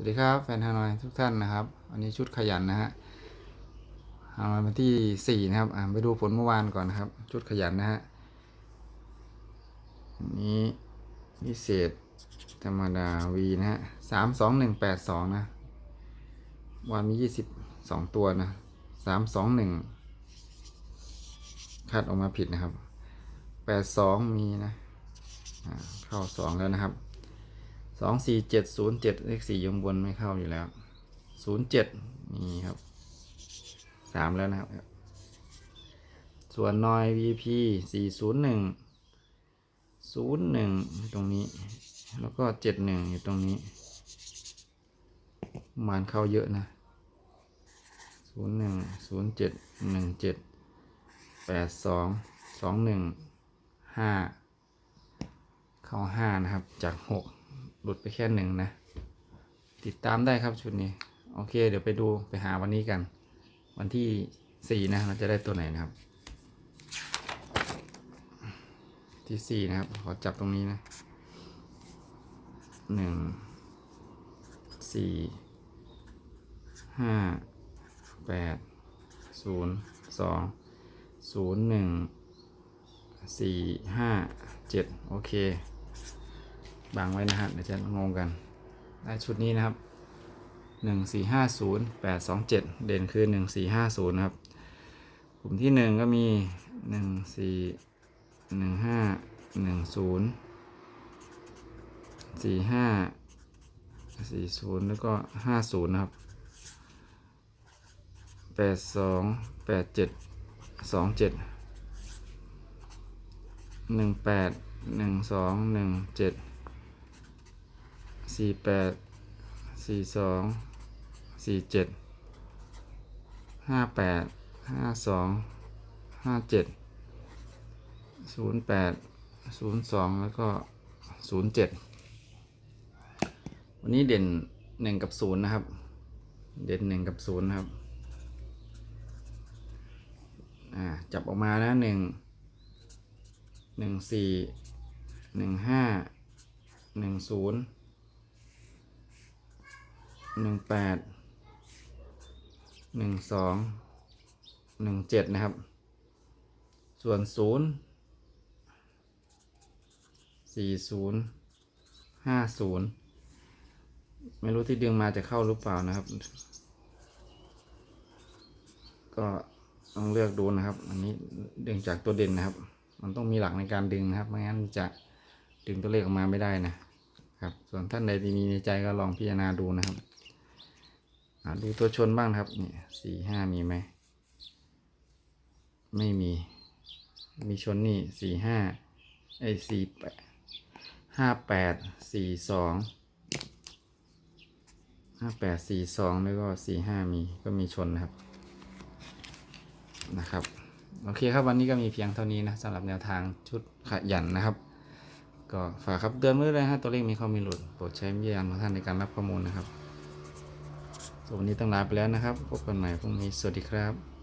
วัสดีครับแฟนฮานอยทุกท่านนะครับวันนี้ชุดขยันนะฮะฮานอยวันที่สี่นะครับไปดูผลเมื่อวานก่อนนะครับ ชุดขยันนะฮะอันนี้พิเศษธรรมดาวีนะฮะสามสองหนึ่งแปดสองนะวันมียี่สิบสองตัวนะสามสองหนึ่งคัดออกมาผิดนะครับแปดสองมีนะเข้าสองแล้วนะครับ สองสี่เจ็ดศูนย์เจ็ดเลขสี่ยงบนไม่เข้าอยู่แล้วศูนย์เจ็ดนี่ครับสามแล้วนะครับ ส่วนนอย VP สี่ศูนย์หนึ่งศูนย์หนึ่งตรงนี้ แล้วก็เจ็ดหนึ่งอยู่ตรงนี้มานเข้าเยอะนะศูนย์หนึ่งศูนย์เจ็ดหนึ่งเจ็ดแปดสองสองหนึ่งห้าเข้าห้านะครับจากหก หลุดไปแค่หนึ่งนะ ติดตามได้ครับชุดนี้ โอเค เดี๋ยวไปดูไปหาวันนี้กัน วันที่สี่นะเราจะได้ตัวไหนนะครับ ที่สี่นะครับ ขอจับตรงนี้นะหนึ่งสี่ห้าแปดศูนย์สองศูนย์หนึ่งสี่ห้าเจ็ดโอเค บังไว้นะฮะเดี๋ยวจะงงกัน ได้ชุดนี้นะครับหนึ่งสี่ห้าศูนย์แปดสองเจ็ดเด่นคือหนึ่งสี่ห้าศูนย์นะครับ กลุ่มที่หนึ่งก็มีหนึ่งสี่หนึ่งห้าหนึ่งศูนย์สี่ห้าสี่ศูนย์แล้วก็ห้าศูนย์นะครับแปดสองแปดเจ็ดสองเจ็ดหนึ่งแปดหนึ่งสองหนึ่งเจ็ด สี่แปดสี่สองสี่เจ็ดห้าแปดห้าสองห้าเจ็ดศูนย์แปดศูนย์สองแล้วก็ศูนย์เจ็ดวันนี้เด่นหนึ่งกับศูนย์นะครับ เด่นหนึ่งกับศูนย์นะครับอ่าจับออกมานะหนึ่งหนึ่งสี่หนึ่งห้าหนึ่งศูนย์ หนึ่งแปดหนึ่งสองหนึ่งเจ็ดนะครับ ส่วนศูนย์สี่ศูนย์ห้าศูนย์ไม่รู้ที่ดึงมาจะเข้าหรือเปล่านะครับ ก็ต้องเลือกดูนะครับ อันนี้ดึงจากตัวเด่นนะครับ มันต้องมีหลักในการดึงนะครับ ไม่งั้นจะดึงตัวเลขออกมาไม่ได้นะครับ ส่วนท่านใดที่มีในใจก็ลองพิจารณาดูนะครับ ดูตัวชนบ้างครับนี่สี่ห้ามีไหม ไม่มี มีชนนี่สี่ห้าไอ้สี่แปดห้าแปดสี่สองห้าแปดสี่สองแล้วก็สี่ห้ามีก็มีชนนะครับนะครับ โอเคครับวันนี้ก็มีเพียงเท่านี้นะสำหรับแนวทางชุดขยันนะครับ ก็ฝากครับเตือนไว้เลยฮะตัวเลขมีข้ามีหลุดโปรดใช้วิญญาณของท่านในการรับข้อมูลนะครับ ส่วนวันนี้ต้องลาไปแล้วนะครับ พบกันใหม่พรุ่งนี้ สวัสดีครับ